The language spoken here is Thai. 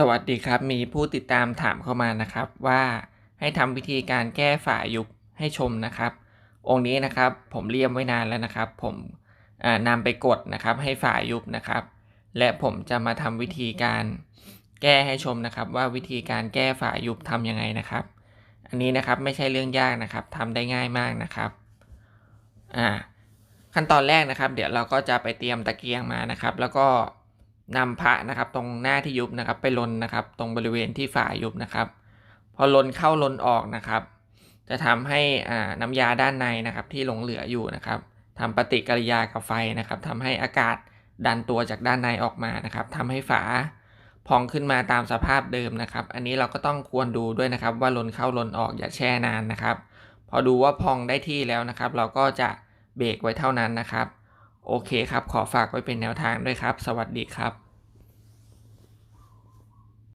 สวัสดีครับ มีผู้ติดตามถามเข้ามานะครับว่าให้ทำวิธีการแก้ฝายุบให้ชมนะครับ องค์นี้นะครับผมเลี่ยมไว้นานแล้วนะครับ ผมอ่านำไปกดนะครับให้ฝายุบนะครับ และผมจะมาทำวิธีการแก้ให้ชมนะครับ ว่าวิธีการแก้ฝายุบทำยังไงนะครับ อันนี้นะครับไม่ใช่เรื่องยากนะครับทำได้ง่ายมากนะครับอ่าขั้นตอนแรกนะครับ เดี๋ยวเราก็จะไปเตรียมตะเกียงมานะครับ แล้วก็ นำพระนะครับตรงหน้าที่ยุบนะครับไปลนนะครับ ตรงบริเวณที่ฝายุบนะครับ พอลนเข้าลนออกนะครับ จะทำให้อ่าน้ำยาด้านในนะครับที่หลงเหลืออยู่นะครับทำปฏิกิริยากับไฟนะครับทำให้อากาศดันตัวจากด้านในออกมานะครับทำให้ฝาพองขึ้นมาตามสภาพเดิมนะครับ อันนี้เราก็ต้องควรดูด้วยนะครับ ว่าลนเข้าลนออกอย่าแช่นานนะครับ พอดูว่าพองได้ที่แล้วนะครับ เราก็จะเบรกไว้เท่านั้นนะครับ โอเคครับ ขอฝากไว้เป็นแนวทางด้วยครับ สวัสดีครับ